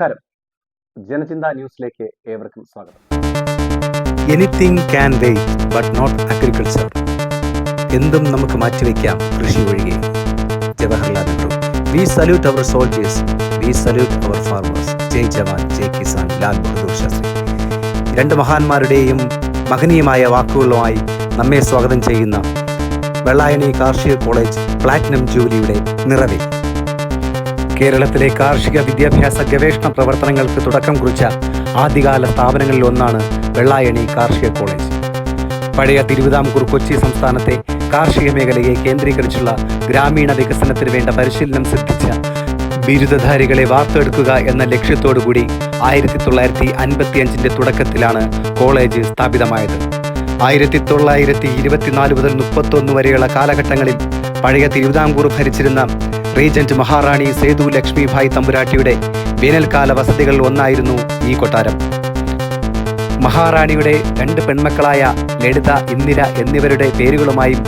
നമസ്കാരം. ജനചിന്ത ന്യൂസിലേക്ക് ഏവർക്കും സ്വാഗതം. Anything can wait but not agriculture എന്തും നമുക്ക് മാറ്റിവെക്കാം കൃഷി ഒഴികെ. Jawaharlal Nehru. We salute our soldiers we salute our farmers ജയ് ജവാൻ ജയ് കിസാൻ ലാൽ ബഹദൂർ ശാസ്ത്രി. രണ്ട് മഹാന്മാരുടെയും മഹനീയമായ വാക്കുകളുമായി നമ്മെ സ്വാഗതം ചെയ്യുന്ന വെള്ളായണി കാർഷിക കോളേജ് പ്ലാറ്റിനം ജൂബിലിയുടെ നിറവിൽ കേരളത്തിലെ കാർഷിക വിദ്യാഭ്യാസ ഗവേഷണ പ്രവർത്തനങ്ങൾക്ക് തുടക്കം കുറിച്ച ആദ്യകാല സ്ഥാപനങ്ങളിൽ ഒന്നാണ് വെള്ളായണി കാർഷിക കോളേജ്. പഴയ തിരുവിതാംകൂർ കൊച്ചി സംസ്ഥാനത്തെ കാർഷിക മേഖലയെ കേന്ദ്രീകരിച്ചുള്ള ഗ്രാമീണ വികസനത്തിന് വേണ്ട പരിശീലനം സിദ്ധിച്ച ബിരുദധാരികളെ വാർത്തെടുക്കുക എന്ന ലക്ഷ്യത്തോടുകൂടി ആയിരത്തി തൊള്ളായിരത്തി അൻപത്തി അഞ്ചിന്റെ തുടക്കത്തിലാണ് കോളേജ് സ്ഥാപിതമായത്. ആയിരത്തി തൊള്ളായിരത്തി ഇരുപത്തിനാല് മുതൽ മുപ്പത്തൊന്ന് വരെയുള്ള കാലഘട്ടങ്ങളിൽ പഴയ തിരുവിതാംകൂർ ഭരിച്ചിരുന്ന റീജന്റ് മഹാറാണി സേതു ലക്ഷ്മിഭായ് തമ്പുരാട്ടിയുടെ വേനൽക്കാല വസതികളിൽ ഒന്നായിരുന്നു ഈ കൊട്ടാരം. മഹാറാണിയുടെ രണ്ട് പെൺമക്കളായ ലളിത ഇന്ദിര എന്നിവരുടെ പേരുകളുമായും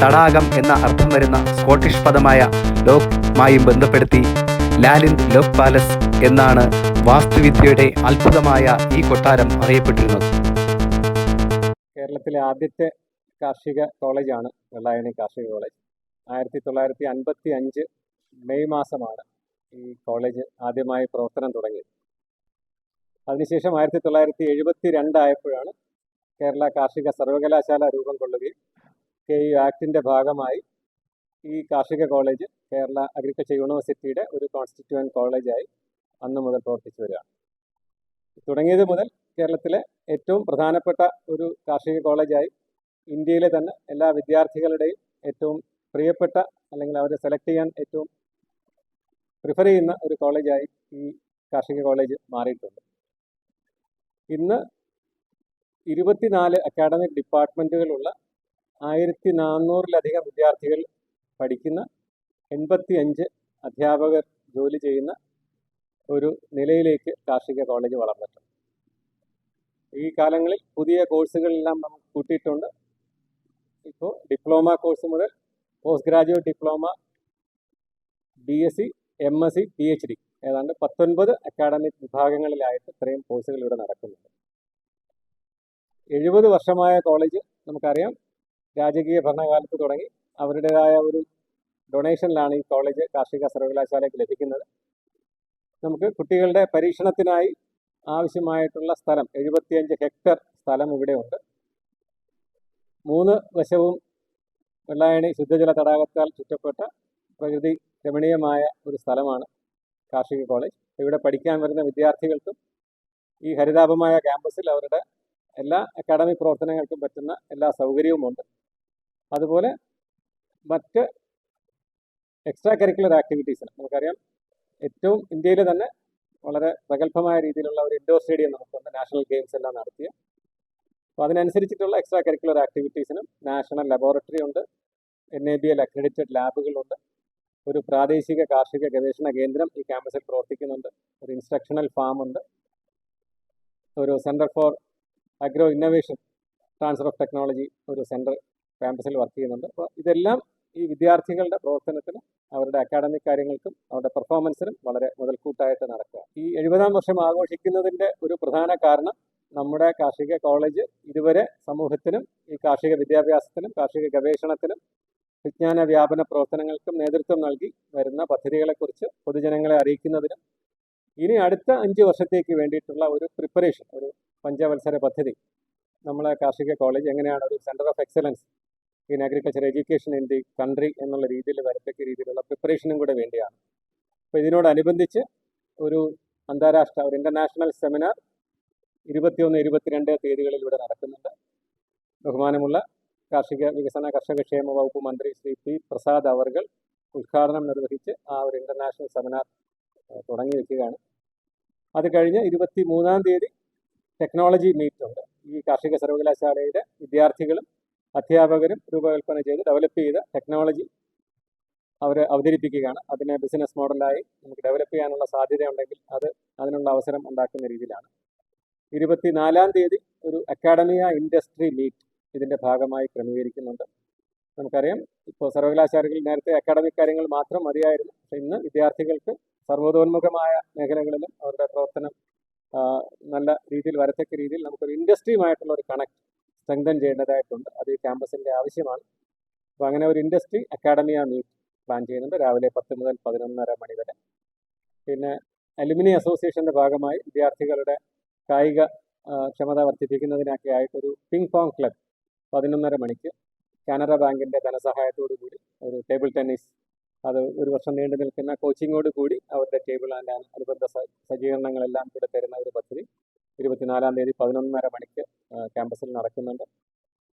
തടാകം എന്ന അർത്ഥം വരുന്ന സ്കോട്ടിഷ് പദമായ ലോക്മായും ബന്ധപ്പെടുത്തി ലാലിൻ ലോക് പാലസ് എന്നാണ് വാസ്തുവിദ്യയുടെ അത്ഭുതമായ ഈ കൊട്ടാരം അറിയപ്പെട്ടിരുന്നത്. കേരളത്തിലെ ആദ്യത്തെ കാർഷിക കോളേജാണ് വെള്ളായണി കാർഷിക കോളേജ്. ആയിരത്തി തൊള്ളായിരത്തി അൻപത്തി അഞ്ച് മെയ് മാസമാണ് ഈ കോളേജ് ആദ്യമായി പ്രവർത്തനം തുടങ്ങിയത് അതിനുശേഷം ആയിരത്തി തൊള്ളായിരത്തി എഴുപത്തി രണ്ടായപ്പോഴാണ് കേരള കാർഷിക സർവകലാശാല രൂപം കൊള്ളുകയും കെ യു ആക്ടിന്റെ ഭാഗമായി ഈ കാർഷിക കോളേജ് കേരള അഗ്രികൾച്ചർ യൂണിവേഴ്സിറ്റിയുടെ ഒരു കോൺസ്റ്റിറ്റ്യൂവൻ കോളേജായി അന്ന് മുതൽ പ്രവർത്തിച്ചു വരികയാണ്. തുടങ്ങിയത് മുതൽ കേരളത്തിലെ ഏറ്റവും പ്രധാനപ്പെട്ട ഒരു കാർഷിക കോളേജായി ഇന്ത്യയിലെ തന്നെ എല്ലാ വിദ്യാർത്ഥികളുടെയും ഏറ്റവും പ്രിയപ്പെട്ട അല്ലെങ്കിൽ അവരെ സെലക്ട് ചെയ്യാൻ ഏറ്റവും പ്രിഫർ ചെയ്യുന്ന ഒരു കോളേജായി ഈ കാർഷിക കോളേജ് മാറിയിട്ടുണ്ട്. ഇന്ന് ഇരുപത്തിനാല് അക്കാഡമിക് ഡിപ്പാർട്ട്മെന്റുകളുള്ള ആയിരത്തി നാനൂറിലധികം വിദ്യാർത്ഥികൾ പഠിക്കുന്ന എൺപത്തി അഞ്ച് അധ്യാപകർ ജോലി ചെയ്യുന്ന ഒരു നിലയിലേക്ക് കാർഷിക കോളേജ് വളർന്നിട്ടുണ്ട്. ഈ കാലങ്ങളിൽ പുതിയ കോഴ്സുകളെല്ലാം നമുക്ക് കൂട്ടിയിട്ടുണ്ട്. ഇപ്പോൾ ഡിപ്ലോമ കോഴ്സ് മുതൽ post graduate diploma B S C M S C P H D ഏതാണ്ട് പത്തൊൻപത് അക്കാഡമിക് വിഭാഗങ്ങളിലായിട്ട് ഇത്രയും കോഴ്സുകൾ ഇവിടെ നടക്കുന്നുണ്ട്. എഴുപത് വർഷമായ കോളേജ് നമുക്കറിയാം. രാജകീയ ഭരണകാലത്ത് തുടങ്ങി. അവരുടേതായ ഒരു ഡൊണേഷനിലാണ് ഈ കോളേജ് കാർഷിക സർവകലാശാലയ്ക്ക് ലഭിക്കുന്നത്. നമുക്ക് കുട്ടികളുടെ പരീക്ഷണത്തിനായി ആവശ്യമായിട്ടുള്ള സ്ഥലം എഴുപത്തിയഞ്ച് ഹെക്ടർ സ്ഥലം ഇവിടെ ഉണ്ട്. മൂന്ന് വശവും വെള്ളായണി ശുദ്ധജല തടാകത്താൽ ചുറ്റപ്പെട്ട പ്രകൃതി രമണീയമായ ഒരു സ്ഥലമാണ് കാർഷിക കോളേജ്. ഇവിടെ പഠിക്കാൻ വരുന്ന വിദ്യാർത്ഥികൾക്കും ഈ ഹരിതാപമായ ക്യാമ്പസിൽ അവരുടെ എല്ലാ അക്കാഡമിക് പ്രവർത്തനങ്ങൾക്കും പറ്റുന്ന എല്ലാ സൗകര്യവുമുണ്ട്. അതുപോലെ മറ്റ് എക്സ്ട്രാ കരിക്കുലർ ആക്ടിവിറ്റീസിന് നമുക്കറിയാം ഏറ്റവും ഇന്ത്യയിൽ തന്നെ വളരെ പ്രഗത്ഭമായ രീതിയിലുള്ള ഒരു ഇൻഡോർ സ്റ്റേഡിയം നമുക്കുണ്ട്. നാഷണൽ ഗെയിംസ് എല്ലാം നടത്തിയ. അപ്പോൾ അതിനനുസരിച്ചിട്ടുള്ള എക്സ്ട്രാ കരിക്കുലർ ആക്ടിവിറ്റീസിനും നാഷണൽ ലബോറട്ടറി ഉണ്ട്. N A B L accredited ലാബുകളുണ്ട്. ഒരു പ്രാദേശിക കാർഷിക ഗവേഷണ കേന്ദ്രം ഈ ക്യാമ്പസിൽ പ്രവർത്തിക്കുന്നുണ്ട്. ഒരു ഇൻസ്ട്രക്ഷണൽ ഫാം ഉണ്ട്. ഒരു centre for agro innovation transfer of technology ഒരു സെന്റർ ക്യാമ്പസിൽ വർക്ക് ചെയ്യുന്നുണ്ട്. അപ്പോൾ ഇതെല്ലാം ഈ വിദ്യാർത്ഥികളുടെ പ്രവർത്തനത്തിനും അവരുടെ അക്കാഡമിക് കാര്യങ്ങൾക്കും അവരുടെ പെർഫോമൻസിനും വളരെ മുതൽക്കൂട്ടായിട്ട് നടക്കുക. ഈ എഴുപതാം വർഷം ആഘോഷിക്കുന്നതിന്റെ ഒരു പ്രധാന കാരണം നമ്മുടെ കാർഷിക കോളേജ് ഇതുവരെ സമൂഹത്തിനും ഈ കാർഷിക വിദ്യാഭ്യാസത്തിനും കാർഷിക ഗവേഷണത്തിനും വിജ്ഞാന വ്യാപന പ്രവർത്തനങ്ങൾക്കും നേതൃത്വം നൽകി വരുന്ന പദ്ധതികളെക്കുറിച്ച് പൊതുജനങ്ങളെ അറിയിക്കുന്നതിനും ഇനി അടുത്ത അഞ്ച് വർഷത്തേക്ക് വേണ്ടിയിട്ടുള്ള ഒരു പ്രിപ്പറേഷൻ ഒരു പഞ്ചവത്സര പദ്ധതി. നമ്മളെ കാർഷിക കോളേജ് എങ്ങനെയാണ്? ഒരു centre of excellence in agriculture education in the country എന്നുള്ള രീതിയിൽ വരത്തക്ക രീതിയിലുള്ള പ്രിപ്പറേഷനും കൂടെ വേണ്ടിയാണ്. അപ്പോൾ ഇതിനോടനുബന്ധിച്ച് ഒരു അന്താരാഷ്ട്ര ഒരു ഇന്റർനാഷണൽ സെമിനാർ ഇരുപത്തിയൊന്ന് ഇരുപത്തിരണ്ട് തീയതികളിൽ ഇവിടെ നടക്കുന്നുണ്ട്. ബഹുമാനമുള്ള കാർഷിക വികസന കർഷക ക്ഷേമ വകുപ്പ് മന്ത്രി ശ്രീ പി പ്രസാദ് അവർകൾ ഉദ്ഘാടനം നിർവഹിച്ച് ആ ഒരു ഇന്റർനാഷണൽ സെമിനാർ തുടങ്ങി വെക്കുകയാണ്. അത് കഴിഞ്ഞ് ഇരുപത്തി മൂന്നാം തീയതി ടെക്നോളജി മീറ്റ് ഉണ്ട്. ഈ കാർഷിക സർവകലാശാലയുടെ വിദ്യാർത്ഥികളും അധ്യാപകരും രൂപകൽപ്പന ചെയ്ത് ഡെവലപ്പ് ചെയ്ത ടെക്നോളജി അവർ അവതരിപ്പിക്കുകയാണ്. അതിനെ ബിസിനസ് മോഡലായി നമുക്ക് ഡെവലപ്പ് ചെയ്യാനുള്ള സാധ്യതയുണ്ടെങ്കിൽ അത് അതിനുള്ള അവസരം ഉണ്ടാക്കുന്ന രീതിയിലാണ്. ഇരുപത്തിനാലാം തീയതി ഒരു അക്കാഡമിയ ഇൻഡസ്ട്രി മീറ്റ് ഇതിന്റെ ഭാഗമായി ക്രമീകരിക്കുന്നുണ്ട്. നമുക്കറിയാം ഇപ്പോൾ സർവകലാശാലകളിൽ നേരത്തെ അക്കാഡമിക് കാര്യങ്ങൾ മാത്രം മതിയായിരുന്നു. പക്ഷേ ഇന്ന് വിദ്യാർത്ഥികൾക്ക് സർവതോന്മുഖമായ മേഖലകളിലും അവരുടെ പ്രവർത്തനം നല്ല രീതിയിൽ വരത്തക്ക രീതിയിൽ നമുക്കൊരു ഇൻഡസ്ട്രിയുമായിട്ടുള്ള ഒരു കണക്ട് സ്ട്രെങ്തൻ ചെയ്യേണ്ടതായിട്ടുണ്ട്. അത് ഈ ക്യാമ്പസിന്റെ ആവശ്യമാണ്. അപ്പോൾ അങ്ങനെ ഒരു ഇൻഡസ്ട്രി അക്കാഡമിയ മീറ്റ് പ്ലാൻ ചെയ്യുന്നുണ്ട്. രാവിലെ പത്ത് മുതൽ പതിനൊന്നര മണി വരെ. പിന്നെ അലുമിനി അസോസിയേഷന്റെ ഭാഗമായി വിദ്യാർത്ഥികളുടെ കായിക ക്ഷമത വർദ്ധിപ്പിക്കുന്നതിനൊക്കെ ആയിട്ടൊരു പിങ് പോങ് ക്ലബ് പതിനൊന്നര മണിക്ക് കാനറ ബാങ്കിന്റെ കൂടി ഒരു ടേബിൾ ടെന്നീസ് അത് ഒരു വർഷം നീണ്ടു നിൽക്കുന്ന കോച്ചിങ്ങോട് കൂടി അവരുടെ ടേബിൾ ആൻഡ് അനുബന്ധ സജ്ജീകരണങ്ങളെല്ലാം കൂടെ തരുന്ന ഒരു പദ്ധതി. ഇരുപത്തിനാലാം തീയതി പതിനൊന്നര മണിക്ക് ക്യാമ്പസിൽ നടക്കുന്നുണ്ട്.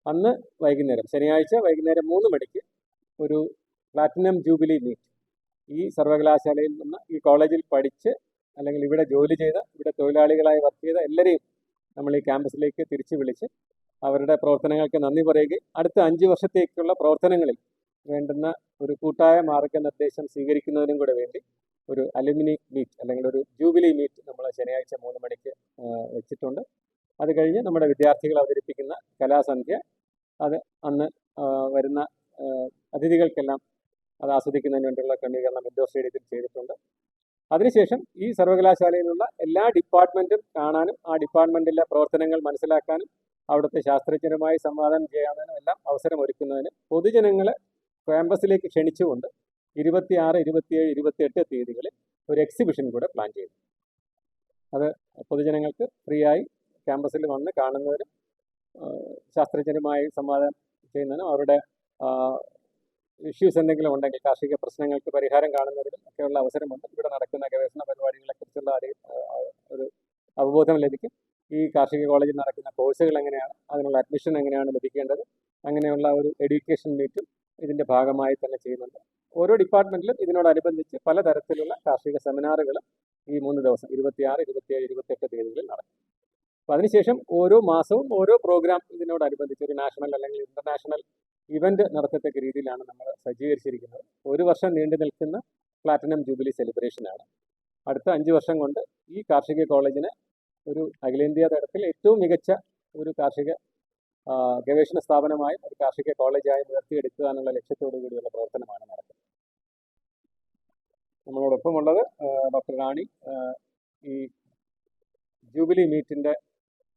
അന്ന് വൈകുന്നേരം ശനിയാഴ്ച വൈകുന്നേരം മൂന്ന് മണിക്ക് ഒരു പ്ലാറ്റിനം ജൂബിലി മീറ്റ് ഈ സർവകലാശാലയിൽ നിന്ന് ഈ കോളേജിൽ പഠിച്ച് അല്ലെങ്കിൽ ഇവിടെ ജോലി ചെയ്ത ഇവിടെ തൊഴിലാളികളായി വർക്ക് ചെയ്ത എല്ലാവരെയും നമ്മൾ ഈ ക്യാമ്പസിലേക്ക് തിരിച്ചു വിളിച്ച് അവരുടെ പ്രവർത്തനങ്ങൾക്ക് നന്ദി പറയുകയും അടുത്ത അഞ്ച് വർഷത്തേക്കുള്ള പ്രവർത്തനങ്ങളിൽ വേണ്ടുന്ന ഒരു കൂട്ടായ മാർഗനിർദ്ദേശം സ്വീകരിക്കുന്നതിനും കൂടെ വേണ്ടി ഒരു അലുമിനി മീറ്റ് അല്ലെങ്കിൽ ഒരു ജൂബിലി മീറ്റ് നമ്മൾ ശനിയാഴ്ച മൂന്ന് മണിക്ക് വെച്ചിട്ടുണ്ട്. അത് കഴിഞ്ഞ് നമ്മുടെ വിദ്യാർത്ഥികൾ അവതരിപ്പിക്കുന്ന കലാസന്ധ്യ. അത് അന്ന് വരുന്ന അതിഥികൾക്കെല്ലാം അത് ആസ്വദിക്കുന്നതിന് വേണ്ടിയുള്ള ക്രമീകരണം ഇൻഡോർ സ്റ്റേഡിയത്തിൽ ചെയ്തിട്ടുണ്ട്. അതിനുശേഷം ഈ സർവകലാശാലയിലുള്ള എല്ലാ ഡിപ്പാർട്ട്മെന്റും കാണാനും ആ ഡിപ്പാർട്ട്മെന്റിലെ പ്രവർത്തനങ്ങൾ മനസ്സിലാക്കാനും അവിടുത്തെ ശാസ്ത്രജ്ഞരുമായി സംവാദം അവസരം ഒരുക്കുന്നതിന് പൊതുജനങ്ങളെ ക്യാമ്പസിലേക്ക് ക്ഷണിച്ചുകൊണ്ട് ഇരുപത്തിയാറ് ഇരുപത്തിയേഴ് ഇരുപത്തിയെട്ട് തീയതികളിൽ ഒരു എക്സിബിഷൻ കൂടെ പ്ലാൻ ചെയ്തു. അത് പൊതുജനങ്ങൾക്ക് ഫ്രീ ആയി ക്യാമ്പസിൽ വന്ന് കാണുന്നതിനും ശാസ്ത്രജ്ഞരുമായി സംവാദം ചെയ്യുന്നതിനും അവരുടെ ഇഷ്യൂസ് എന്തെങ്കിലും ഉണ്ടെങ്കിൽ കാർഷിക പ്രശ്നങ്ങൾക്ക് പരിഹാരം കാണുന്നതിനും ഒക്കെയുള്ള അവസരമുണ്ട്. ഇവിടെ നടക്കുന്ന ഗവേഷണ പരിപാടികളെക്കുറിച്ചുള്ള ഒരു അവബോധം ലഭിക്കും. ഈ കാർഷിക കോളേജിൽ നടക്കുന്ന കോഴ്സുകൾ എങ്ങനെയാണ്? അതിനുള്ള അഡ്മിഷൻ എങ്ങനെയാണ് ലഭിക്കേണ്ടത്? അങ്ങനെയുള്ള ഒരു എഡ്യൂക്കേഷൻ മീറ്റും ഇതിന്റെ ഭാഗമായി തന്നെ ചെയ്യുന്നുണ്ട്. ഓരോ ഡിപ്പാർട്ട്മെന്റിലും ഇതിനോടനുബന്ധിച്ച് പലതരത്തിലുള്ള കാർഷിക സെമിനാറുകൾ ഈ മൂന്ന് ദിവസം ഇരുപത്തിയാറ് ഇരുപത്തിയേഴ് ഇരുപത്തെട്ട് തീയതികളിൽ നടക്കും. അപ്പോൾ അതിനുശേഷം ഓരോ മാസവും ഓരോ പ്രോഗ്രാം ഇതിനോടനുബന്ധിച്ച് ഒരു നാഷണൽ അല്ലെങ്കിൽ ഇന്റർനാഷണൽ ഇവന്റ് നടത്തത്തക്ക രീതിയിലാണ് നമ്മൾ സജ്ജീകരിച്ചിരിക്കുന്നത്. ഒരു വർഷം നീണ്ടു നിൽക്കുന്ന പ്ലാറ്റിനം ജൂബിലി സെലിബ്രേഷനാണ് അടുത്ത അഞ്ച് വർഷം കൊണ്ട് ഈ കാർഷിക കോളേജിന് ഒരു അഖിലേന്ത്യാ തലത്തിൽ ഏറ്റവും മികച്ച ഒരു കാർഷിക ഗവേഷണ സ്ഥാപനമായും ഒരു കാർഷിക കോളേജായും ഉയർത്തിയെടുക്കുക എന്നുള്ള ലക്ഷ്യത്തോടു കൂടിയുള്ള പ്രവർത്തനമാണ് നടക്കുന്നത്. നമ്മളോടൊപ്പമുള്ളത് ഡോക്ടർ റാണി ഈ ജൂബിലി മീറ്റിന്റെ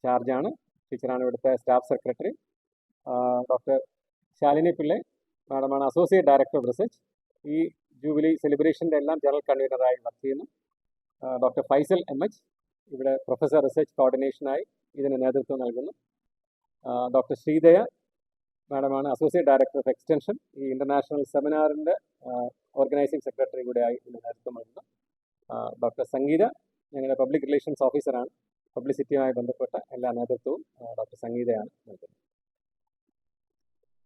ചാർജാണ്. ടീച്ചറാണ് ഇവിടുത്തെ staff secretary. Doctor Shalini Pillai മാഡമാണ് associate director of research. ഈ ജൂബിലി സെലിബ്രേഷന്റെ എല്ലാം ജനറൽ കൺവീനറായി വർക്ക് ചെയ്യുന്നു. ഡോക്ടർ ഫൈസൽ എം എച്ച് ഇവിടെ പ്രൊഫസർ റിസർച്ച് കോർഡിനേഷനായി ഇതിന് നേതൃത്വം നൽകുന്നു. ഡോക്ടർ ശ്രീദയ മാഡമാണ് അസോസിയേറ്റ് ഡയറക്ടർ ഓഫ് എക്സ്റ്റൻഷൻ ഈ ഇന്റർനാഷണൽ സെമിനാറിന്റെ ഓർഗനൈസിംഗ് സെക്രട്ടറി കൂടെയായി ഇതിന് നേതൃത്വം നൽകുന്നു. ഡോക്ടർ സംഗീത ഞങ്ങളുടെ പബ്ലിക് റിലേഷൻസ് ഓഫീസറാണ് പബ്ലിസിറ്റിയുമായി ബന്ധപ്പെട്ട എല്ലാ നേതൃത്വവും ഡോക്ടർ സംഗീതയാണ് നൽകുന്നത്.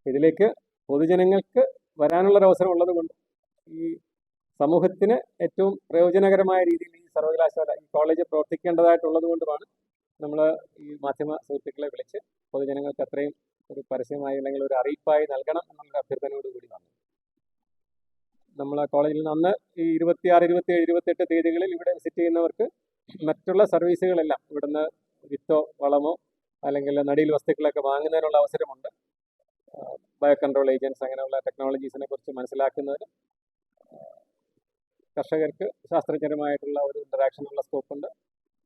ഇതിലേക്ക് പൊതുജനങ്ങൾക്ക് വരാനുള്ളൊരവസരം ഉള്ളത് കൊണ്ട് ഈ സമൂഹത്തിന് ഏറ്റവും പ്രയോജനകരമായ രീതിയിൽ ഈ സർവകലാശാല ഈ കോളേജ് പ്രവർത്തിക്കേണ്ടതായിട്ടുള്ളത് കൊണ്ടുമാണ് നമ്മൾ ഈ മാധ്യമ സുഹൃത്തുക്കളെ വിളിച്ച് പൊതുജനങ്ങൾക്ക് അത്രയും ഒരു പരസ്യമായി അല്ലെങ്കിൽ ഒരു അറിയിപ്പായി നൽകണം എന്നുള്ള അഭ്യർത്ഥനയോട് കൂടി വന്നു. നമ്മൾ കോളേജിൽ നിന്ന് ഈ ഇരുപത്തിയാറ് ഇരുപത്തിയേഴ് ഇരുപത്തെട്ട് തീയതികളിൽ ഇവിടെ വിസിറ്റ് ചെയ്യുന്നവർക്ക് മറ്റുള്ള സർവീസുകളെല്ലാം ഇവിടുന്ന് വിത്തോ വളമോ അല്ലെങ്കിൽ നടിയിൽ വസ്തുക്കളൊക്കെ വാങ്ങുന്നതിനുള്ള അവസരമുണ്ട്. ബയോ കൺട്രോൾ ഏജൻസ് അങ്ങനെയുള്ള ടെക്നോളജീസിനെ കുറിച്ച് മനസ്സിലാക്കുന്നതിന് കർഷകർക്ക് ശാസ്ത്രജ്ഞരുമായിട്ടുള്ള ഒരു ഇന്ററാക്ഷനുള്ള സ്കോപ്പുണ്ട്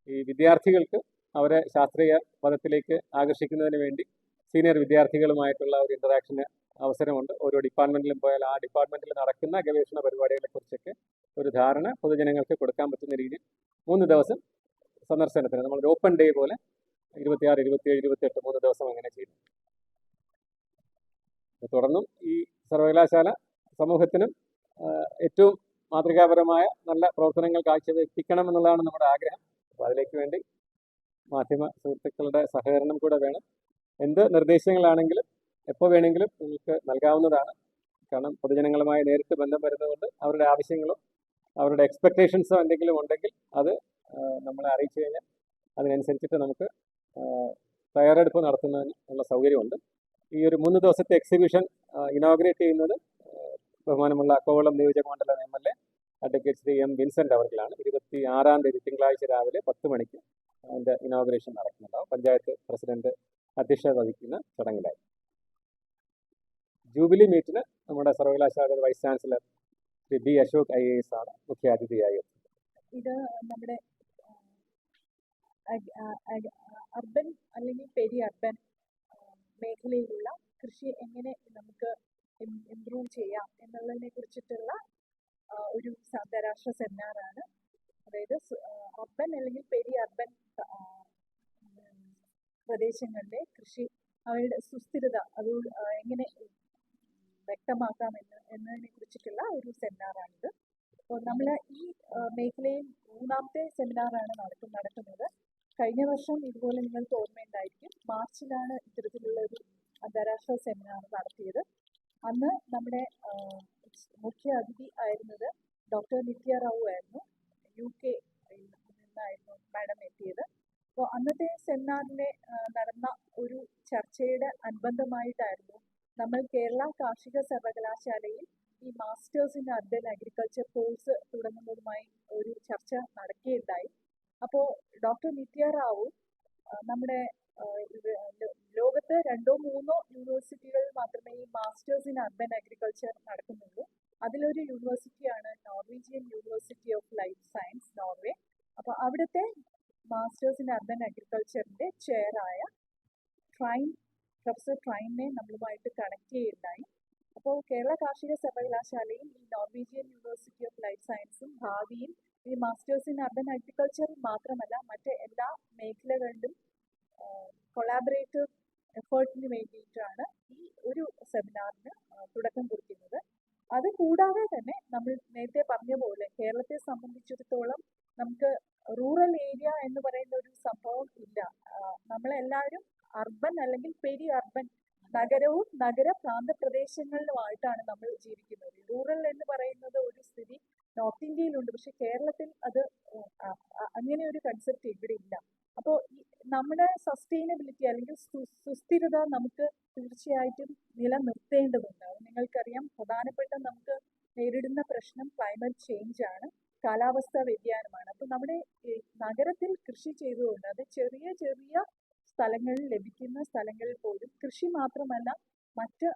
ഈ വിദ്യാർത്ഥികൾക്ക് അവരെ ശാസ്ത്രീയ പദത്തിലേക്ക് ആകർഷിക്കുന്നതിന് വേണ്ടി സീനിയർ വിദ്യാർത്ഥികളുമായിട്ടുള്ള ഒരു ഇന്ററാക്ഷന് അവസരമുണ്ട്. ഓരോ ഡിപ്പാർട്ട്മെന്റിലും പോയാൽ ആ ഡിപ്പാർട്ട്മെന്റിൽ നടക്കുന്ന ഗവേഷണ പരിപാടികളെക്കുറിച്ചൊക്കെ ഒരു ധാരണ പൊതുജനങ്ങൾക്ക് കൊടുക്കാൻ പറ്റുന്ന രീതിയിൽ മൂന്ന് ദിവസം സന്ദർശനത്തിന്. നമ്മൾ ഓപ്പൺ ഡേ പോലെ ഇരുപത്തിയാറ് ഇരുപത്തിയേഴ് ഇരുപത്തിയെട്ട് മൂന്ന് ദിവസം അങ്ങനെ ചെയ്തു. തുടർന്നും ഈ സർവകലാശാല സമൂഹത്തിനും ഏറ്റവും മാതൃകാപരമായ നല്ല പ്രവർത്തനങ്ങൾ കാഴ്ചവെപ്പിക്കണം എന്നുള്ളതാണ് നമ്മുടെ ആഗ്രഹം. അപ്പോൾ അതിലേക്ക് വേണ്ടി മാധ്യമ സുഹൃത്തുക്കളുടെ സഹകരണം കൂടെ വേണം. എന്ത് നിർദ്ദേശങ്ങളാണെങ്കിലും എപ്പോൾ വേണമെങ്കിലും നിങ്ങൾക്ക് നൽകാവുന്നതാണ്. കാരണം പൊതുജനങ്ങളുമായി നേരിട്ട് ബന്ധം വരുന്നതുകൊണ്ട് അവരുടെ ആവശ്യങ്ങളോ അവരുടെ എക്സ്പെക്റ്റേഷൻസോ എന്തെങ്കിലും ഉണ്ടെങ്കിൽ അത് നമ്മളെ അറിയിച്ചു കഴിഞ്ഞാൽ അതിനനുസരിച്ചിട്ട് നമുക്ക് തയ്യാറെടുപ്പ് നടത്തുന്നതിന് ഉള്ള സൗകര്യമുണ്ട്. ഈ ഒരു മൂന്ന് ദിവസത്തെ എക്സിബിഷൻ ഇനോഗ്രേറ്റ് ചെയ്യുന്നത് ബഹുമാനമുള്ള കോവളം നിയോജകമണ്ഡലം M L A advocate Shri M Vincent അവർക്കാണ് ഇരുപത്തി ആറാം തീയതി തിങ്കളാഴ്ച രാവിലെ പത്ത് മണിക്ക് അതിന്റെ ഇനോഗ്രേഷൻ നടക്കുന്നുണ്ടാവും. പഞ്ചായത്ത് പ്രസിഡന്റ് അധ്യക്ഷത വഹിക്കുന്ന ചടങ്ങിലായി ജൂബിലി മീറ്റിന് നമ്മുടെ സർവകലാശാല vice chancellor Shri B Ashok I A S ആണ് മുഖ്യാതിഥിയായി ഇത് നമ്മുടെ അർബൻ അല്ലെങ്കിൽ പെരി അർബൻ മേഖലയിലുള്ള കൃഷി എങ്ങനെ നമുക്ക് ഇംപ്രൂവ് ചെയ്യാം എന്നുള്ളതിനെ കുറിച്ചിട്ടുള്ള ഒരു അന്താരാഷ്ട്ര സെമിനാറാണ്. അതായത് അർബൻ അല്ലെങ്കിൽ പെരി അർബൻ പ്രദേശങ്ങളിലെ കൃഷി അവയുടെ സുസ്ഥിരത അത് എങ്ങനെ വ്യക്തമാക്കാം എന്ന് എന്നതിനെ കുറിച്ചിട്ടുള്ള ഒരു സെമിനാറാണിത്. അപ്പോൾ നമ്മൾ ഈ മേഖലയിൽ മൂന്നാമത്തെ സെമിനാറാണ് നടക്കും നടക്കുന്നത്. കഴിഞ്ഞ വർഷം ഇതുപോലെ നിങ്ങൾക്ക് ഓർമ്മയുണ്ടായിരിക്കും. മാർച്ചിലാണ് ഇത്തരത്തിലുള്ള ഒരു അന്താരാഷ്ട്ര സെമിനാർ നടത്തിയത്. അന്ന് നമ്മുടെ മുഖ്യ അതിഥി ആയിരുന്നത് ഡോക്ടർ നിത്യ റാവു ആയിരുന്നു. യു കെ നിന്നായിരുന്നു മാഡം എത്തിയത്. അപ്പോൾ അന്നത്തെ സെമിനാറിലെ നടന്ന ഒരു ചർച്ചയുടെ അനുബന്ധമായിട്ടായിരുന്നു നമ്മൾ കേരള കാർഷിക സർവകലാശാലയിൽ ഈ masters in urban agriculture course തുടങ്ങുന്നതുമായി ഒരു ചർച്ച നടക്കുകയുണ്ടായി. അപ്പോൾ ഡോക്ടർ നിത്യ റാവു നമ്മുടെ ലോകത്ത് രണ്ടോ മൂന്നോ യൂണിവേഴ്സിറ്റികളിൽ മാത്രമേ ഈ മാസ്റ്റേഴ്സ് ഇൻ അർബൻ അഗ്രികൾച്ചർ നടക്കുന്നുള്ളൂ. അതിലൊരു യൂണിവേഴ്സിറ്റിയാണ് Norwegian university of life science Norway അപ്പോൾ അവിടുത്തെ മാസ്റ്റേഴ്സ് ഇൻ അർബൻ അഗ്രികൾച്ചറിന്റെ ചെയറായ ട്രൈൻ പ്രൊഫസർ ട്രൈനെ നമ്മളുമായിട്ട് കണക്ട് ചെയ്യുന്നതായി അപ്പോൾ കേരള കാർഷിക സർവകലാശാലയും ഈ നോർവീജിയൻ യൂണിവേഴ്സിറ്റി ഓഫ് ലൈഫ് സയൻസും ഭാവിയിൽ ഈ മാസ്റ്റേഴ്സ് ഇൻ അർബൻ അഗ്രികൾച്ചറിൽ മാത്രമല്ല മറ്റ് എല്ലാ മേഖലകളിലും കൊളാബറേറ്റീവ് എഫേർട്ടിന് വേണ്ടിയിട്ടാണ് ഈ ഒരു സെമിനാറിന് തുടക്കം കുറിക്കുന്നത്. അത് കൂടാതെ തന്നെ നമ്മൾ നേരത്തെ പറഞ്ഞ പോലെ കേരളത്തെ സംബന്ധിച്ചിടത്തോളം നമുക്ക് റൂറൽ ഏരിയ എന്ന് പറയുന്ന ഒരു സംഭവം ഇല്ല. നമ്മളെല്ലാവരും അർബൻ അല്ലെങ്കിൽ പെരി അർബൻ നഗരവും നഗര പ്രാന്ത പ്രദേശങ്ങളിലുമായിട്ടാണ് നമ്മൾ ജീവിക്കുന്നത്. റൂറൽ എന്ന് പറയുന്നത് ഒരു സ്ഥിതി നോർത്ത് ഇന്ത്യയിലുണ്ട്. പക്ഷെ കേരളത്തിൽ അത് അങ്ങനെ ഒരു കൺസെപ്റ്റ് ഇവിടെ ഇല്ല. അപ്പോൾ നമ്മുടെ സസ്റ്റൈനബിലിറ്റി അല്ലെങ്കിൽ സുസ്ഥിരത നമുക്ക് തീർച്ചയായിട്ടും നിലനിർത്തേണ്ടതുണ്ട്. നിങ്ങൾക്കറിയാം. പ്രധാനപ്പെട്ട നമുക്ക് നേരിടുന്ന പ്രശ്നം ക്ലൈമറ്റ് ചേഞ്ച് ആണ്. കാലാവസ്ഥാ വ്യതിയാനമാണ്. അപ്പോൾ നമ്മുടെ നഗരത്തിൽ കൃഷി ചെയ്തുകൊണ്ട് അത് ചെറിയ ചെറിയ സ്ഥലങ്ങളിൽ ലഭിക്കുന്ന സ്ഥലങ്ങളിൽ പോലും കൃഷി മാത്രമല്ല മറ്റ്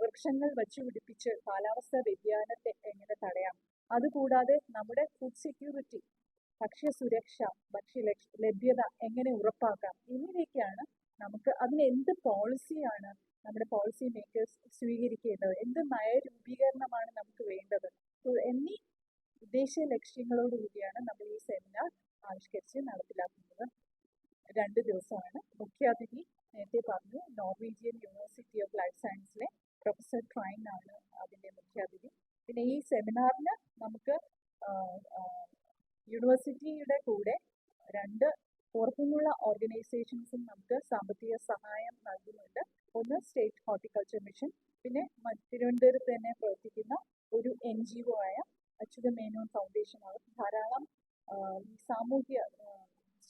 വൃക്ഷങ്ങൾ വച്ചു പിടിപ്പിച്ച് കാലാവസ്ഥാ വ്യതിയാനത്തെ എങ്ങനെ തടയാം? അതുകൂടാതെ നമ്മുടെ ഫുഡ് സെക്യൂരിറ്റി ഭക്ഷ്യസുരക്ഷ ഭക്ഷ്യ ലഭ്യത എങ്ങനെ ഉറപ്പാക്കാം? എന്നിവയൊക്കെയാണ് നമുക്ക് അതിന് എന്ത് പോളിസിയാണ് നമ്മുടെ പോളിസി മേക്കേഴ്സ് സ്വീകരിക്കേണ്ടത്? എന്ത് നയരൂപീകരണമാണ് നമുക്ക് വേണ്ടത്? എന്നീ ഉദ്ദേശ ലക്ഷ്യങ്ങളോടുകൂടിയാണ് നമ്മൾ ഈ സെമിനാർ ആവിഷ്കരിച്ച് നടപ്പിലാക്കുന്നത്. രണ്ട് ദിവസമാണ്. മുഖ്യാതിഥി നേരത്തെ പറഞ്ഞു നോർവീജിയൻ യൂണിവേഴ്സിറ്റി ഓഫ് ലൈഫ് സയൻസിലെ പ്രൊഫസർ ട്രൈൻ ആണ് അതിന്റെ മുഖ്യാതിഥി. പിന്നെ ഈ സെമിനാറിന് നമുക്ക് യൂണിവേഴ്സിറ്റിയുടെ കൂടെ രണ്ട് പുറത്തുനിന്നുള്ള ഓർഗനൈസേഷൻസും നമുക്ക് സാമ്പത്തിക സഹായം നൽകുന്നുണ്ട്. ഒന്ന് സ്റ്റേറ്റ് ഹോർട്ടിക്കൾച്ചർ മിഷൻ പിന്നെ തിരുവനന്തപുരത്ത് തന്നെ പ്രവർത്തിക്കുന്ന ഒരു എൻ ജി ഒ ആയ അച്യുത മേനോൻ ഫൗണ്ടേഷൻ. അവർ ധാരാളം സാമൂഹ്യ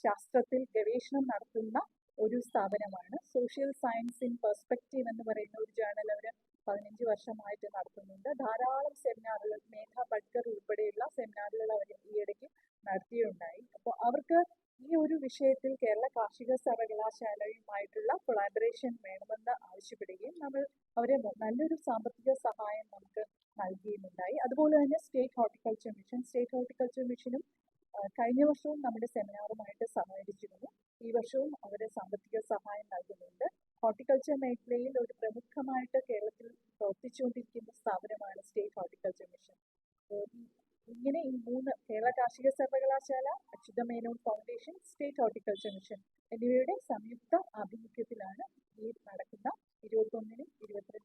ശാസ്ത്രത്തിൽ ഗവേഷണം നടത്തുന്ന ഒരു സ്ഥാപനമാണ്. സോഷ്യൽ സയൻസ് ഇൻ പെർസ്പെക്റ്റീവ് എന്ന് പറയുന്ന ഒരു ജേണൽ അവർ പതിനഞ്ച് വർഷമായിട്ട് നടത്തുന്നുണ്ട്. ധാരാളം സെമിനാറുകൾ മേഘ ബഡ്കർ ഉൾപ്പെടെയുള്ള സെമിനാറുകൾ അവർ ഈയിടയ്ക്ക് നടത്തിയുണ്ടായി അപ്പോൾ അവർക്ക് ഈ ഒരു വിഷയത്തിൽ കേരള കാർഷിക സർവകലാശാലയുമായിട്ടുള്ള കൊളാബറേഷൻ വേണമെന്ന് ആവശ്യപ്പെടുകയും നമ്മൾ അവരെ നല്ലൊരു സാമ്പത്തിക സഹായം നമുക്ക് നൽകിയിട്ടുണ്ടായി അതുപോലെ തന്നെ state horticulture mission state horticulture മിഷനും കഴിഞ്ഞ വർഷവും നമ്മുടെ സെമിനാറുമായിട്ട് സഹകരിച്ചിരുന്നു. ഈ വർഷവും അവരെ സാമ്പത്തിക സഹായം നൽകുന്നുണ്ട്. ഹോർട്ടിക്കൾച്ചർ മേഖലയിൽ ഒരു പ്രമുഖമായിട്ട് കേരളത്തിൽ പ്രവർത്തിച്ചുകൊണ്ടിരിക്കുന്ന സ്ഥാപനമാണ് സ്റ്റേറ്റ് ഹോർട്ടിക്കൾച്ചർ മിഷൻ ഇങ്ങനെ ഈ മൂന്ന് കേരള കാർഷിക സർവകലാശാല Achutha Menon foundation state horticulture mission എന്നിവയുടെ സംയുക്ത ആഭിമുഖ്യത്തിലാണ് ഈ നടക്കുന്ന ഇരുപത്തൊന്നിനും ഇരുപത്തിരണ്ടും